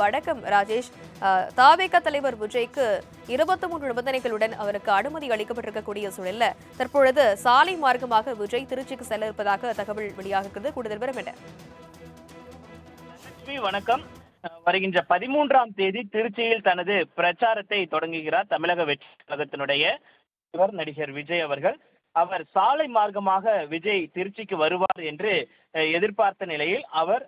வணக்கம் ராஜேஷ். தாவேக தலைவர் விஜய்க்கு இருபத்தி மூன்று நிபந்தனைகளுடன் அவருக்கு அனுமதி அளிக்கப்பட்டிருக்கக்கூடிய சூழல்ல தற்பொழுது சாலை மார்க்கமாக விஜய் திருச்சிக்கு செல்ல இருப்பதாக தகவல் வெளியாகிறது கூடுதல் விவரம் என்ன? லட்சுமி வணக்கம். வருகின்ற பதிமூன்றாம் தேதி திருச்சியில் தனது பிரச்சாரத்தை தொடங்குகிறார் தமிழக வெற்றி கழகத்தினுடைய இவர் நடிகர் விஜய் அவர்கள். அவர் சாலை மார்க்கமாக விஜய் திருச்சிக்கு வருவார் என்று எதிர்பார்த்த நிலையில் அவர்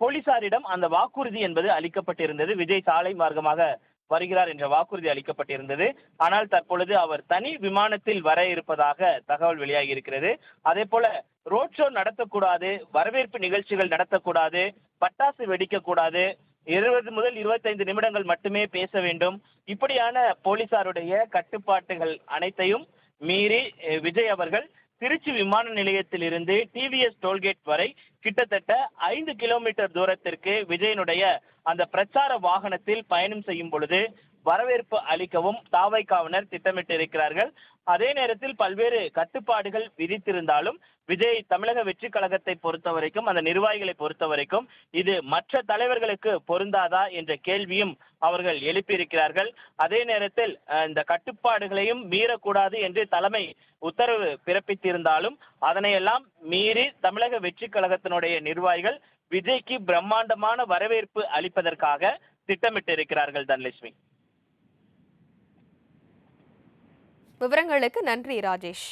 போலீசாரிடம் அந்த வாக்குறுதி என்பது அளிக்கப்பட்டிருந்தது. விஜய் சாலை மார்க்கமாக வருகிறார் என்ற வாக்குறுதி அளிக்கப்பட்டிருந்தது. ஆனால் தற்பொழுது அவர் தனி விமானத்தில் வர இருப்பதாக தகவல் வெளியாகி இருக்கிறது. அதே போல ரோட் ஷோ நடத்தக்கூடாது வரவேற்பு நிகழ்ச்சிகள் நடத்தக்கூடாது பட்டாசு வெடிக்கக்கூடாது இருபது முதல் இருபத்தைந்து நிமிடங்கள் மட்டுமே பேச வேண்டும். இப்படியான போலீசாருடைய கட்டுப்பாட்டுகள் அனைத்தையும் மீறி விஜய் அவர்கள் திருச்சி விமான நிலையத்தில் இருந்து டிவிஎஸ் டோல்கேட் வரை கிட்டத்தட்ட ஐந்து கிலோமீட்டர் தூரத்திற்கு விஜயனுடைய அந்த பிரச்சார வாகனத்தில் பயணம் செய்யும் பொழுது வரவேற்பு அளிக்கவும் தாவைக்காவினர் திட்டமிட்டிருக்கிறார்கள் அதே நேரத்தில் பல்வேறு கட்டுப்பாடுகள் விதித்திருந்தாலும் விஜய் தமிழக வெற்றி கழகத்தை பொறுத்த வரைக்கும் அந்த நிர்வாகிகளை பொறுத்த வரைக்கும் இது மற்ற தலைவர்களுக்கு பொருந்தாதா என்ற கேள்வியும் அவர்கள் எழுப்பியிருக்கிறார்கள். அதே நேரத்தில் இந்த கட்டுப்பாடுகளையும் மீறக்கூடாது என்று தலைமை உத்தரவு பிறப்பித்திருந்தாலும் அதனையெல்லாம் மீறி தமிழக வெற்றி கழகத்தினுடைய நிர்வாகிகள் விஜய்க்கு பிரம்மாண்டமான வரவேற்பு அளிப்பதற்காக திட்டமிட்டு இருக்கிறார்கள் தனலட்சுமி. விவரங்களுக்கு நன்றி ராஜேஷ்.